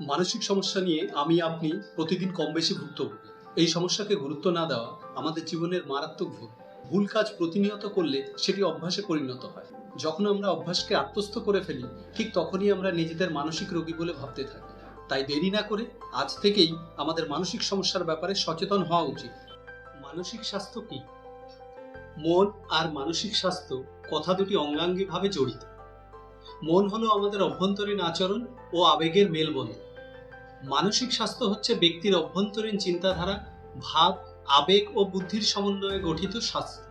মানসিক সমস্যা নিয়ে আমি আপনি প্রতিদিন কম বেশি ভুক্তভোগী। এই সমস্যাকে গুরুত্ব না দেওয়া আমাদের জীবনের মারাত্মক ভুল। ভুল কাজ প্রতিনিয়ত করলে সেটি অভ্যাসে পরিণত হয়। যখন আমরা অভ্যাসকে আত্মস্থ করে ফেলি, ঠিক তখনই আমরা নিজেদের মানসিক রোগী বলে ভাবতে থাকি। তাই দেরি না করে আজ থেকেই আমাদের মানসিক সমস্যার ব্যাপারে সচেতন হওয়া উচিত। মানসিক স্বাস্থ্য কি? মন আর মানসিক স্বাস্থ্য কথা দুটি অঙ্গাঙ্গিভাবে জড়িত। মন হলো আমাদের অভ্যন্তরীণ আচরণ ও আবেগের মেলবন্ধন। মানসিক স্বাস্থ্য হচ্ছে ব্যক্তির অভ্যন্তরীণ চিন্তাধারা, ভাব, আবেগ ও বুদ্ধির সমন্বয়ে গঠিত স্বাস্থ্য।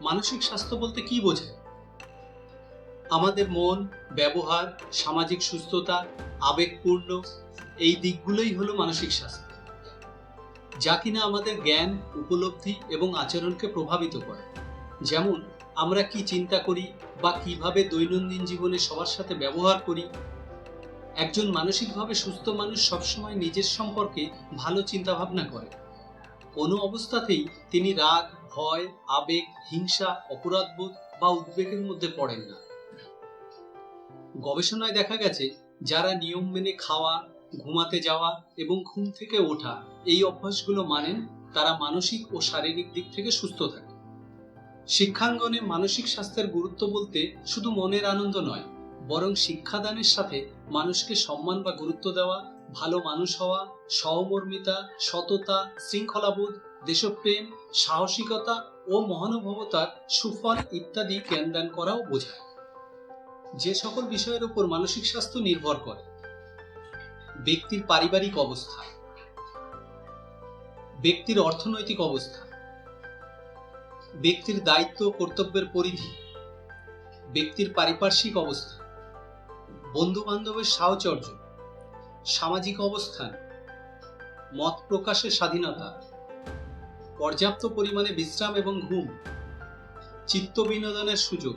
মানসিক স্বাস্থ্য বলতে কি বোঝায়? আমাদের মন, ব্যবহার, সামাজিক সুস্থতা, আবেগপূর্ণ, এই দিকগুলোই হলো মানসিক স্বাস্থ্য, যা কিনা আমাদের জ্ঞান, উপলব্ধি এবং আচরণকে প্রভাবিত করে। যেমন, আমরা কি চিন্তা করি বা কীভাবে দৈনন্দিন জীবনে সবার সাথে ব্যবহার করি একজন মানসিকভাবে সুস্থ মানুষ সবসময় নিজের সম্পর্কে ভালো চিন্তা ভাবনা করে। কোনো অবস্থাতেই তিনি রাগ, ভয়, আবেগ, হিংসা, অপরাধবোধ বা উদ্বেগের মধ্যে পড়েন না। গবেষণায় দেখা গেছে, যারা নিয়ম মেনে খাওয়া, ঘুমাতে যাওয়া এবং ঘুম থেকে ওঠা এই অভ্যাসগুলো মানেন, তারা মানসিক ও শারীরিক দিক থেকে সুস্থ থাকে। শিক্ষাঙ্গনে মানসিক স্বাস্থ্যের গুরুত্ব বলতে শুধু মনের আনন্দ নয় বরং শিক্ষাদানের সাথে মানুষকে সম্মান বা গুরুত্ব দেওয়া, ভালো মানুষ হওয়া, সহমর্মিতা, সততা, শৃঙ্খলাবোধ, দেশপ্রেম, সাহসিকতা ও মহানুভবতার সুফল ইত্যাদি জ্ঞানদান করাও বোঝায়। যে সকল বিষয়ের উপর মানসিক স্বাস্থ্য নির্ভর করে। ব্যক্তির পারিবারিক অবস্থা। ব্যক্তির অর্থনৈতিক অবস্থা। ব্যক্তির দায়িত্ব কর্তব্যের পরিধি। ব্যক্তির পারিপার্শ্বিক অবস্থা। বন্ধু বান্ধবের সাহচর্য, সামাজিক অবস্থান, মত প্রকাশের স্বাধীনতা, পর্যাপ্ত পরিমাণে বিশ্রাম এবং ঘুম, চিত্ত বিনোদনের সুযোগ,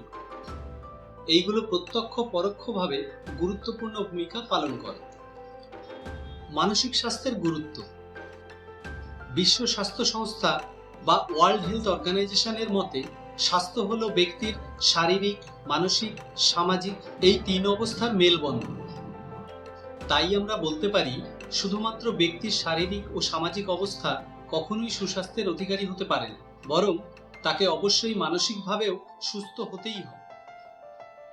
এইগুলো প্রত্যক্ষ পরোক্ষভাবে গুরুত্বপূর্ণ ভূমিকা পালন করে। মানসিক স্বাস্থ্যের গুরুত্ব, বিশ্ব স্বাস্থ্য সংস্থা বা ওয়ার্ল্ড হেলথ অর্গানাইজেশনের মতে স্বাস্থ্য হলো ব্যক্তির শারীরিক, মানসিক, সামাজিক এই তিন অবস্থার মেলবন্ধন। তাই আমরা বলতে পারি, শুধুমাত্র ব্যক্তির শারীরিক ও সামাজিক অবস্থা কখনোই সুস্বাস্থ্যের অধিকারী হতে পারে না, বরং তাকে অবশ্যই মানসিকভাবেও সুস্থ হতেই হবে।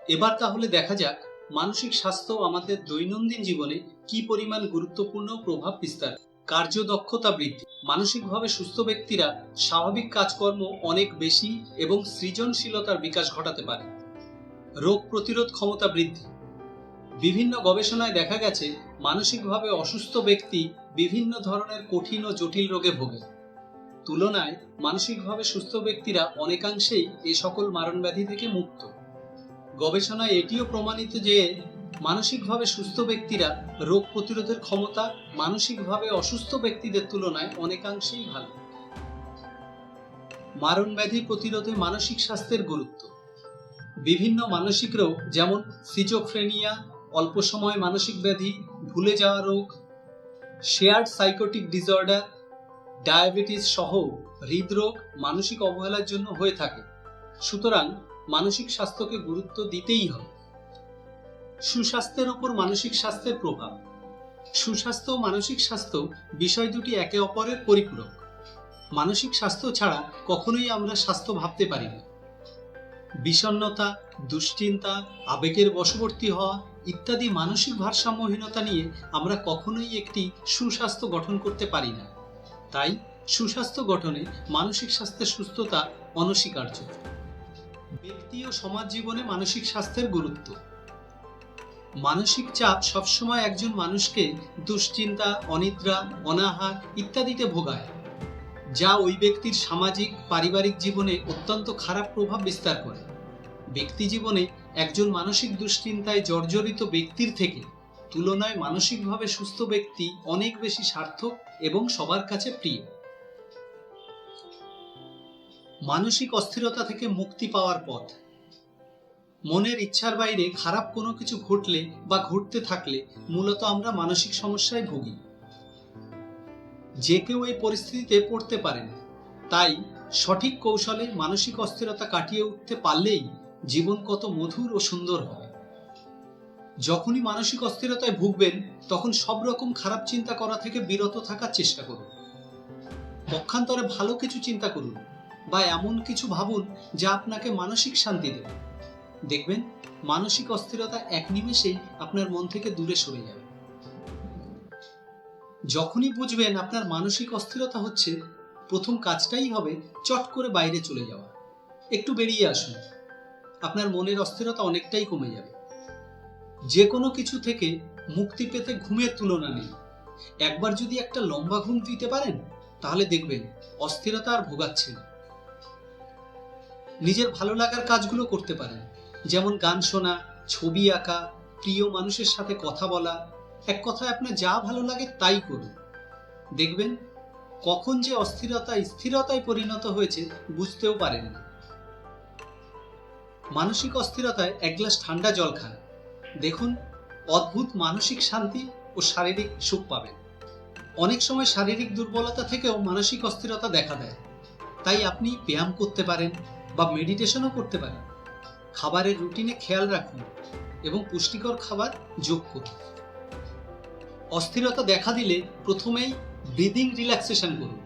এবার তাহলে দেখা যাক, মানসিক স্বাস্থ্য আমাদের দৈনন্দিন জীবনে কি পরিমাণ গুরুত্বপূর্ণ প্রভাব বিস্তার কার্যদক্ষতা বৃদ্ধি। মানসিকভাবে সুস্থ ব্যক্তিরা স্বাভাবিক কাজকর্ম অনেক বেশি এবং সৃজনশীলতার বিকাশ ঘটাতে পারে। রোগ প্রতিরোধ ক্ষমতা বৃদ্ধি। বিভিন্ন গবেষণায় দেখা গেছে, মানসিকভাবে অসুস্থ ব্যক্তি বিভিন্ন ধরনের কঠিন ও জটিল রোগে ভোগে। তুলনায় মানসিকভাবে সুস্থ ব্যক্তিরা অনেকাংশেই এ সকল মারণব্যাধি থেকে মুক্ত। গবেষণায় এটিও প্রমাণিত যে মানসিকভাবে সুস্থ ব্যক্তিরা রোগ প্রতিরোধের ক্ষমতা, মানসিকভাবে অসুস্থ ব্যক্তিদের তুলনায় অনেকাংশেই ভালো। মারণ ব্যাধি প্রতিরোধে মানসিক স্বাস্থ্যের গুরুত্ব। বিভিন্ন মানসিক রোগ যেমন সিজোফ্রেনিয়া, অল্প সময় মানসিক ব্যাধি, ভুলে যাওয়া রোগ, শেয়ার্ড সাইকোটিক ডিসঅর্ডার, ডায়াবেটিস সহ হৃদরোগ মানসিক অবহেলার জন্য হয়ে থাকে। সুতরাং মানসিক স্বাস্থ্যকে গুরুত্ব দিতেই হবে। সুস্বাস্থ্যের উপর মানসিক স্বাস্থ্যের প্রভাব। সুস্বাস্থ্য ও মানসিক স্বাস্থ্য বিষয় দুটি একে অপরের পরিপূরক। মানসিক স্বাস্থ্য ছাড়া কখনোই আমরা স্বাস্থ্য ভাবতে পারি না। বিষণ্ণতা, দুশ্চিন্তা, আবেগের বশবর্তী হওয়া ইত্যাদি মানসিক ভারসাম্যহীনতা নিয়ে আমরা কখনোই একটি সুস্বাস্থ্য গঠন করতে পারি না। তাই সুস্বাস্থ্য গঠনে মানসিক স্বাস্থ্যের সুস্থতা অনস্বীকার্য। ব্যক্তি ও সমাজ জীবনে মানসিক স্বাস্থ্যের গুরুত্ব। মানসিক চাপ সবসময় একজন মানুষকে দুশ্চিন্তা, অনিদ্রা, অনাহার ইত্যাদিতে ভোগায়, যা ওই ব্যক্তির সামাজিক, পারিবারিক জীবনে অত্যন্ত খারাপ প্রভাব বিস্তার করে। ব্যক্তি জীবনে একজন মানসিক দুশ্চিন্তায় জর্জরিত ব্যক্তির থেকে তুলনায় মানসিকভাবে সুস্থ ব্যক্তি অনেক বেশি সার্থক এবং সবার কাছে প্রিয়। মানসিক অস্থিরতা থেকে মুক্তি পাওয়ার পথ। মনের ইচ্ছার বাইরে খারাপ কোনো কিছু ঘটলে বা ঘটতে থাকলে মূলত আমরা মানসিক সমস্যায় ভুগি। যে কেউ এই পরিস্থিতিতে পড়তে পারেন তাই সঠিক কৌশলে মানসিক অস্থিরতা কাটিয়ে উঠতে পারলেই জীবন কত মধুর ও সুন্দর হয়। যখনই মানসিক অস্থিরতায় ভুগবেন, তখন সব রকম খারাপ চিন্তা করা থেকে বিরত থাকার চেষ্টা করুন। পক্ষান্তরে ভালো কিছু চিন্তা করুন বা এমন কিছু ভাবুন যা আপনাকে মানসিক শান্তি দেবে। দেখবেন, মানসিক অস্থিরতা এক নিমেষেই আপনার মন থেকে দূরে সরে যাবে। যখনই বুঝবেন আপনার মানসিক অস্থিরতা হচ্ছে, প্রথম কাজটাই হবে চট করে বাইরে চলে যাওয়া। একটু বেরিয়ে আসুন। আপনার মনের অস্থিরতা অনেকটাই কমে যাবে। যে কোনো কিছু থেকে মুক্তি পেতে ঘুমের তুলনা নেই। একবার যদি একটা লম্বা ঘুম দিতে পারেন, তাহলে দেখবেন অস্থিরতা আর ভোগাচ্ছে না। নিজের ভালো লাগার কাজগুলো করতে পারেন। যেমন গান শোনা, ছবি আঁকা, প্রিয় মানুষের সাথে কথা বলা, এক কথায় আপনার যা ভালো লাগে তাই করুন। দেখবেন, কখন যে অস্থিরতা স্থিরতায় পরিণত হয়েছে বুঝতেও পারেন না। মানসিক অস্থিরতায় এক গ্লাস ঠান্ডা জল খান। দেখুন, অদ্ভুত মানসিক শান্তি ও শারীরিক সুখ পাবেন। অনেক সময় শারীরিক দুর্বলতা থেকেও মানসিক অস্থিরতা দেখা দেয়। তাই আপনি ব্যায়াম করতে পারেন বা মেডিটেশনও করতে পারেন। খাবারের রুটিনে খেয়াল রাখুন এবং পুষ্টিকর খাবার যোগ করুন। অস্থিরতা দেখা দিলে প্রথমেই ব্রিদিং রিল্যাক্সেশন করুন।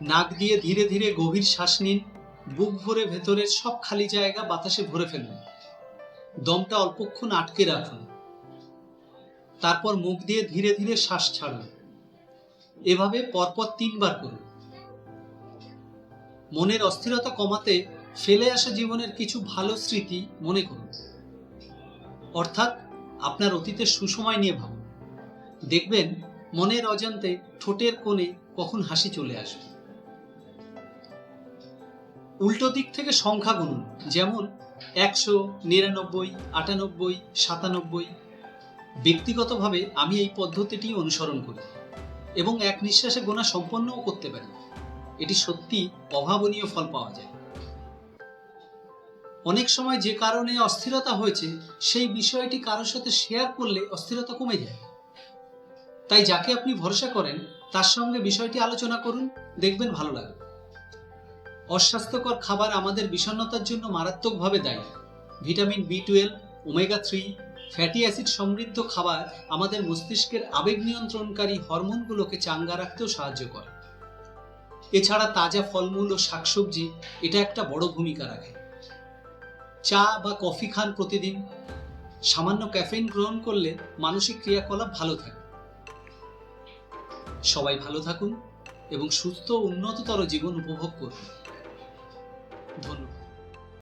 নাক দিয়ে ধীরে ধীরে গভীর শ্বাস নিন, বুক ভরে ভেতরের সব খালি জায়গা বাতাসে ভরে ফেলুন। দমটা অল্পক্ষণ আটকে রাখুন। তারপর মুখ দিয়ে ধীরে ধীরে শ্বাস ছাড়ুন। এভাবে পরপর তিনবার করুন। মনের অস্থিরতা কমাতে ফেলে আসা জীবনের কিছু ভালো স্মৃতি মনে করুন। অর্থাৎ আপনার অতীতের সুসময় নিয়ে ভাবুন। দেখবেন মনের অজান্তে ঠোঁটের কোণে কখন হাসি চলে আসবে। উল্টো দিক থেকে সংখ্যা গুনুন, যেমন একশো, নিরানব্বই, আটানব্বই, সাতানব্বই। ব্যক্তিগতভাবে আমি এই পদ্ধতিটি অনুসরণ করি এবং এক নিঃশ্বাসে গোনা সম্পন্নও করতে পারি। এটি সত্যি অভাবনীয় ফল পাওয়া যায়। অনেক সময় যে কারণে অস্থিরতা হয়েছে, সেই বিষয়টি কারোর সাথে শেয়ার করলে অস্থিরতা কমে যায়। তাই যাকে আপনি ভরসা করেন, তার সঙ্গে বিষয়টি আলোচনা করুন, দেখবেন ভালো লাগবে। অস্বাস্থ্যকর খাবার আমাদের বিষণ্ণতার জন্য মারাত্মকভাবে দায়ী। Vitamin B twelve omega three fatty acid সমৃদ্ধ খাবার আমাদের মস্তিষ্কের আবেগ নিয়ন্ত্রণকারী হরমোনগুলোকে চাঙ্গা রাখতেও সাহায্য করে। এছাড়া তাজা ফলমূল ও শাকসবজি, এটা একটা বড় ভূমিকা রাখে। চা বা কফি খান প্রতিদিন। সামান্য ক্যাফেইন গ্রহণ করলে মানসিক ক্রিয়াকলাপ ভালো থাকে। সবাই ভালো থাকুন এবং সুস্থ উন্নততর জীবন উপভোগ করুন। ধন্যবাদ।